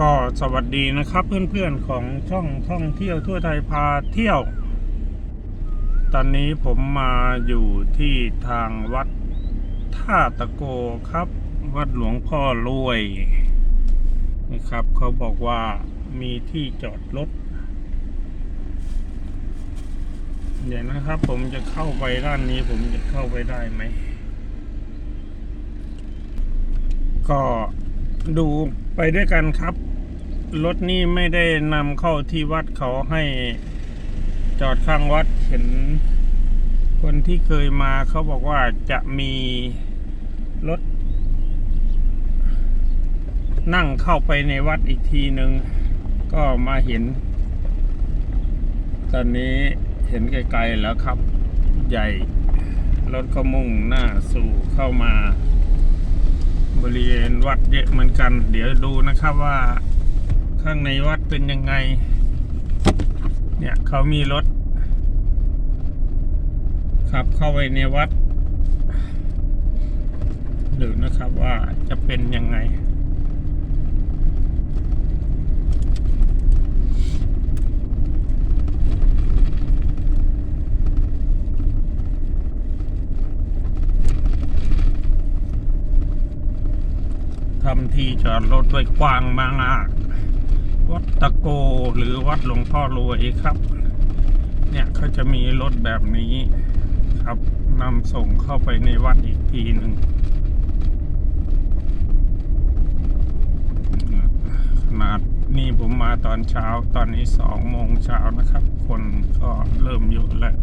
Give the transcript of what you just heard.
ก็สวัสดีนะครับเพื่อนๆของช่องท่องเที่ยวทั่วไทยพาเที่ยว ตอนนี้ผมมาอยู่ที่ทางวัดท่าตะโกครับ วัดหลวงพ่อรวยนะครับเขาบอกว่ามีที่จอดรถเดี๋ยวนะครับ ผมจะเข้าไปด้านนี้ผมจะเข้าไปได้ไหม ก็ ดูไปด้วยกันครับ รถนี่ไม่ได้นำเข้าที่วัดเขาให้จอดข้างวัดเห็น คนที่เคยมาเขาบอกว่าจะมีรถ นั่งเข้าไปในวัดอีกทีหนึ่งก็มาเห็น ตอนนี้เห็นไกลๆแล้วครับ ใหญ่รถก็มุ่งหน้าสู่เข้ามา วัดเยอะเหมือนกัน เดี๋ยวดูนะครับว่าข้างในวัดเป็นยังไง เนี่ยเขามีรถขับเข้าไปในวัดดูนะครับว่าจะเป็นยังไง ทำที่จอดรถไว้กว้างมากวัดตะโกหรือวัดหลวงพ่อรวยครับ เนี่ยเขาจะมีรถแบบนี้ครับนำส่งเข้าไปในวัดอีกทีหนึ่งขนาดนี่ผมมาตอนเช้าตอนนี้สองโมงเช้านะครับ คนก็เริ่มเยอะแล้ว